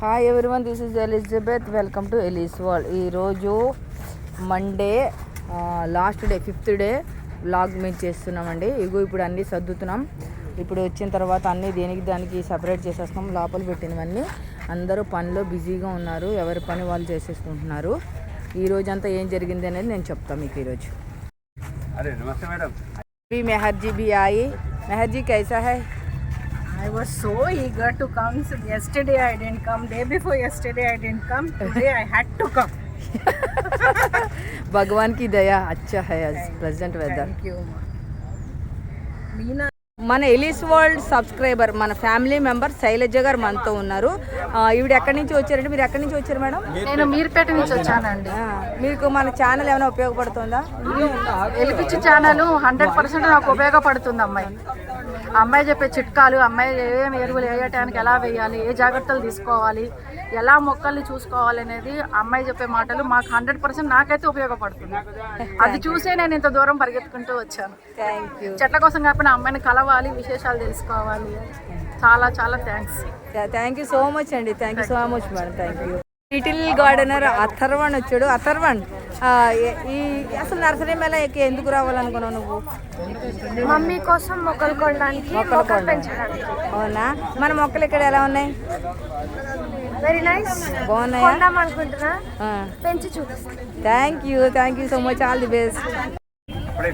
Hi one this is Elizabeth welcome to Ellie's world ఈరోజు Monday last day fifth day blog మేము చేస్తున్నామండి. ఇగో ఇప్పుడు అన్నీ సర్దుతున్నాం. ఇప్పుడు వచ్చిన తర్వాత అన్నీ దేనికి దానికి సపరేట్ చేసేస్తాం లోపల పెట్టినవన్నీ అందరూ పనిలో బిజీగా ఉన్నారు. ఎవరి పని వాళ్ళు చేసేసుకుంటున్నారు. ఈ రోజంతా ఏం జరిగింది అనేది నేను చెప్తాను మీకు ఈరోజు అరే నమస్తే మెహర్జీ బి ఆయి మెహర్జీ కైసా హై I was so eager to come. So yesterday I didn't come. Day before yesterday I didn't come. Today I had to come. भगवान की दया अच्छा है आज present weather Thank you. Meena, మన ఎలిస్ వరల్డ్ సబ్స్క్రైబర్ మన ఫ్యామిలీ మెంబర్ శైలజ గారు మనతో ఉన్నారు ఆ, ఈవిడ ఎక్కడి నుంచి వచ్చారంటే మీరు ఎక్కడి నుంచి వచ్చారు మేడం నేను మీర్పేట నుంచి వచ్చానండి ఆ, మీకు మన ఛానల్ ఏమైనా ఉపయోగపడుతుందా ఎలిపిచ్చి ఛానల్ హండ్రెడ్ పర్సెంట్ నాకు ఉపయోగపడుతుంది అమ్మాయి అమ్మాయి చెప్పే చిట్కాలు అమ్మాయి ఏం ఎరువులు వేయటానికి ఎలా వేయాలి ఏ జాగ్రత్తలు తీసుకోవాలి ఎలా మొక్కల్ని చూసుకోవాలి అనేది అమ్మాయి చెప్పే మాటలు మాకు హండ్రెడ్ పర్సెంట్ నాకైతే ఉపయోగపడుతుంది అది చూసే నేను ఇంత దూరం పరిగెత్తుకుంటూ వచ్చాను. చెట్ల కోసం కాకపోయినా అమ్మాయిని కలవాలి విశేషాలు తెలుసుకోవాలి. చాలా చాలా thanks thank you so much అండి. Thank you so much madam thank you little gardener Atharvan వచ్చాడు. అథర్వణ్ ఈ అసలు నర్సరీ మేళ ఎక్కి ఎందుకు రావాలనుకున్నావు నువ్వు? మమ్మీ కోసం మొక్కలు కొనడానికి మొక్కలు. పెంచడానికి. అవునా? మన మొక్కలు ఇక్కడ ఎలా ఉన్నాయి? వెరీ నైస్ బాగున్నాయా? అనుకుంటున్నా. పెంచి చూపిస్తాను thank you thank you so much all the best ఇప్పుడే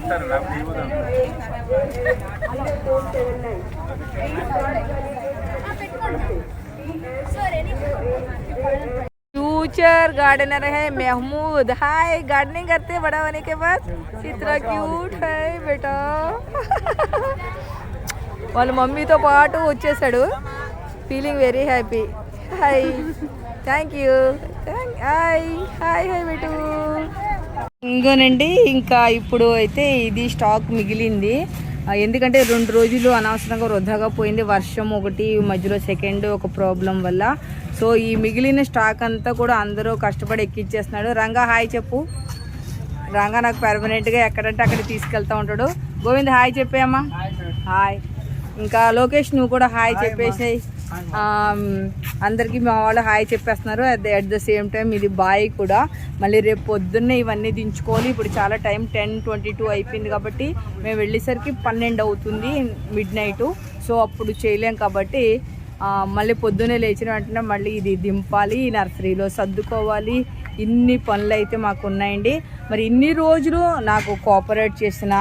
ఇస్తారు నాకు ఇవ్వదాం फ्यूचर गार्डनर है महमूद हाय गार्डनिंग करते हैं बड़ा होने के बाद इतना क्यूट है बेटा వాళ్ళ మమ్మీతో పాటు వచ్చేసాడు feeling very happy hi thank you hi hi hi బెటు ఇంకోనండి ఇంకా ఇప్పుడు అయితే ఇది స్టాక్ మిగిలింది ఆ, ఎందుకంటే రెండు రోజులు అనవసరంగా వృధాగా పోయింది వర్షం ఒకటి మధ్యలో సెకండ్ ఒక ప్రాబ్లం వల్ల సో ఈ మిగిలిన స్టాక్ అంతా కూడా అందరూ కష్టపడి ఎక్కిచ్చేస్తున్నాడు. రంగా హాయ్ చెప్పు. రంగా నాకు పర్మనెంట్గా ఎక్కడంటే అక్కడ తీసుకెళ్తా ఉంటాడు. గోవింద్ హాయ్ చెప్పేయమ్మా హాయ్ ఇంకా లోకేష్ నువ్వు కూడా హాయ్ చెప్పేసేయ్ ఆమ్, అందరికీ మా వాళ్ళు హాయ్ చెప్పేస్తున్నారు. At the at the same time ఇది బాయ్ కూడా. మళ్ళీ రేపు పొద్దున్నే ఇవన్నీ దించుకోవాలి. ఇప్పుడు చాలా టైం టెన్ ట్వంటీ టూ అయిపోయింది కాబట్టి మేము వెళ్ళేసరికి పన్నెండు అవుతుంది మిడ్ నైట్ సో అప్పుడు చేయలేం కాబట్టి మళ్ళీ పొద్దున్నే లేచిన వెంటనే మళ్ళీ ఇది దింపాలి నర్సరీలో సర్దుకోవాలి. ఇన్ని పనులు అయితే మాకు ఉన్నాయండి మరి ఇన్ని రోజులు నాకు కోఆపరేట్ చేసిన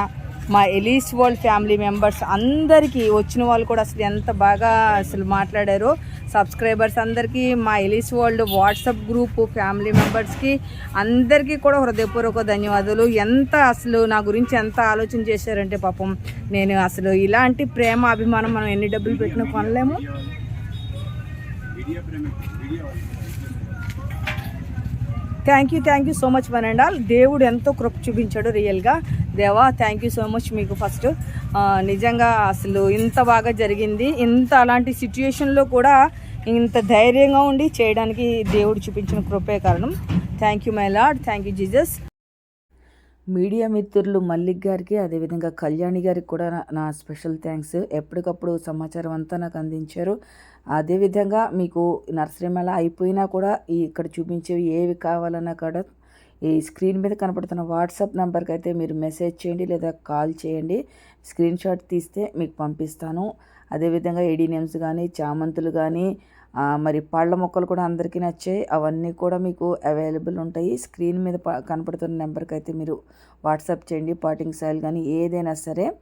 మా ఎలీస్ వరల్డ్ ఫ్యామిలీ మెంబర్స్ అందరికీ వచ్చిన వాళ్ళు కూడా అసలు ఎంత బాగా అసలు మాట్లాడారో. సబ్స్క్రైబర్స్ అందరికీ మా Ellie's world WhatsApp group family మెంబర్స్కి అందరికీ కూడా హృదయపూర్వక ధన్యవాదాలు. ఎంత అసలు నా గురించి ఎంత ఆలోచన చేశారంటే పాపం నేను అసలు ఇలాంటి ప్రేమ అభిమానం మనం ఎన్ని డబ్బులు పెట్టినా కొనలేము. Thank you thank you so much one and all దేవుడు ఎంతో కృప చూపించాడు రియల్గా దేవా థ్యాంక్ యూ సో మచ్ మీకు ఫస్ట్ నిజంగా అసలు ఇంత బాగా జరిగింది. ఇంత అలాంటి సిచ్యుయేషన్లో కూడా ఇంత ధైర్యంగా ఉండి చేయడానికి దేవుడు చూపించిన కృపే కారణం. Thank you my lord thank you Jesus media మిత్రులు మల్లిక్ గారికి అదేవిధంగా కళ్యాణి గారికి కూడా నా- నా స్పెషల్ థ్యాంక్స్. ఎప్పటికప్పుడు సమాచారం అంతా నాకు అందించారు. అదేవిధంగా మీకు నర్సరీ మేళ అయిపోయినా కూడా ఈ ఇక్కడ చూపించేవి ఏవి కావాలన్నా కూడా ఈ స్క్రీన్ మీద కనపడుతున్న వాట్సాప్ నెంబర్కి అయితే మీరు మెసేజ్ చేయండి లేదా కాల్ చేయండి. స్క్రీన్ షాట్ తీస్తే మీకు పంపిస్తాను. అదేవిధంగా ఎడీనియమ్స్ కానీ చామంతులు కానీ మరి పళ్ళ మొక్కలు కూడా అందరికీ నచ్చాయి. అవన్నీ కూడా మీకు అవైలబుల్ ఉంటాయి. స్క్రీన్ మీద ప- కనపడుతున్న నెంబర్కి అయితే మీరు వాట్సాప్ చేయండి పాటింగ్ సైల్ కానీ ఏదైనా సరే.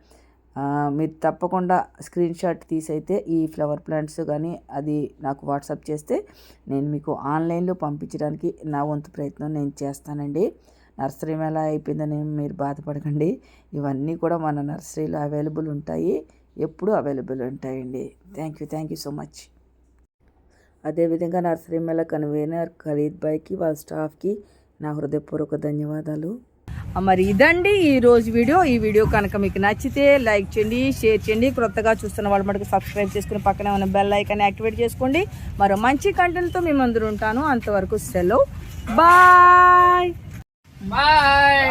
మీరు తప్పకుండా స్క్రీన్ షాట్ తీసైతే ఈ ఫ్లవర్ ప్లాంట్స్ కానీ అది నాకు వాట్సాప్ చేస్తే నేను మీకు ఆన్లైన్లో పంపించడానికి నా వంతు ప్రయత్నం నేను చేస్తానండి. నర్సరీ మేళ అయిపోయిందని మీరు బాధపడకండి. ఇవన్నీ కూడా మన నర్సరీలో అవైలబుల్ ఉంటాయి. ఎప్పుడూ అవైలబుల్ ఉంటాయండి. Thank you thank you so much. అదేవిధంగా నర్సరీ మేళ కన్వీనర్ ఖరీద్ బాయ్కి వాళ్ళ స్టాఫ్కి నా హృదయపూర్వక ధన్యవాదాలు. మరి ఇదండి ఈ రోజు వీడియో. ఈ వీడియో కనుక మీకు నచ్చితే లైక్ చేయండి షేర్ చేయండి. కొత్తగా చూస్తున్న వాళ్ళు మటుకు సబ్స్క్రైబ్ చేసుకుని పక్కనే ఉన్న బెల్ ఐకాన్ యాక్టివేట్ చేసుకోండి. మరో మంచి కంటెంట్తో మేము అందరూ ఉంటాను. అంతవరకు సెలవు. బాయ్. బాయ్.